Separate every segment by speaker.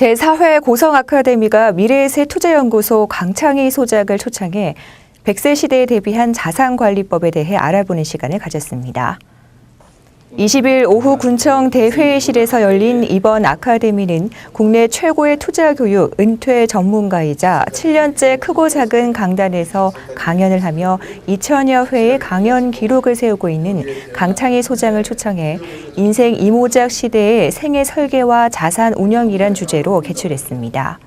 Speaker 1: 제4회 고성 아카데미가 미래의 투자연구소 강창희 소장을 초청해 100세 시대에 대비한 자산관리법에 대해 알아보는 시간을 가졌습니다. 20일 오후 군청 대회의실에서 열린 이번 아카데미는 국내 최고의 투자 교육 은퇴 전문가이자 7년째 크고 작은 강단에서 강연을 하며 2천여 회의 강연 기록을 세우고 있는 강창희 소장을 초청해 인생 이모작 시대의 생애 설계와 자산 운영이란 주제로 개출했습니다.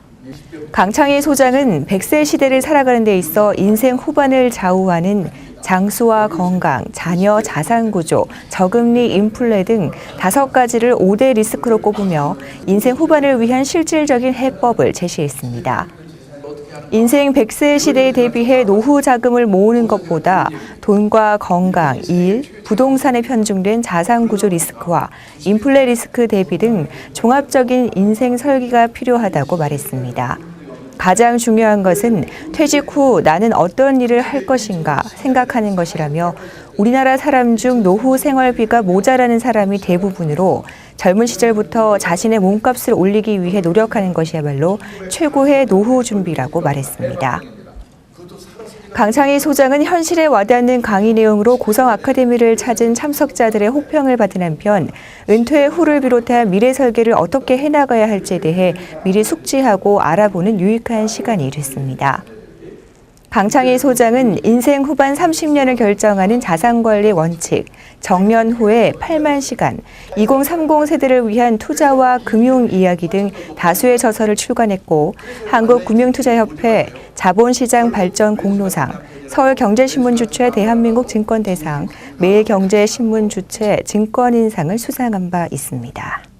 Speaker 1: 강창희 소장은 100세 시대를 살아가는 데 있어 인생 후반을 좌우하는 장수와 건강, 자녀 자산 구조, 저금리 인플레 등 다섯 가지를 5대 리스크로 꼽으며 인생 후반을 위한 실질적인 해법을 제시했습니다. 인생 100세 시대에 대비해 노후 자금을 모으는 것보다 돈과 건강, 일, 부동산에 편중된 자산 구조 리스크와 인플레 리스크 대비 등 종합적인 인생 설계가 필요하다고 말했습니다. 가장 중요한 것은 퇴직 후 나는 어떤 일을 할 것인가 생각하는 것이라며 우리나라 사람 중 노후 생활비가 모자라는 사람이 대부분으로 젊은 시절부터 자신의 몸값을 올리기 위해 노력하는 것이야말로 최고의 노후 준비라고 말했습니다. 강창희 소장은 현실에 와닿는 강의 내용으로 고성 아카데미를 찾은 참석자들의 호평을 받은 한편 은퇴 후를 비롯한 미래 설계를 어떻게 해나가야 할지에 대해 미리 숙지하고 알아보는 유익한 시간이 됐습니다. 강창희 소장은 인생 후반 30년을 결정하는 자산관리 원칙, 정년 후에 8만 시간, 2030 세대를 위한 투자와 금융 이야기 등 다수의 저서를 출간했고 한국금융투자협회 자본시장 발전 공로상, 서울경제신문 주최 대한민국 증권대상, 매일경제신문 주최 증권인상을 수상한 바 있습니다.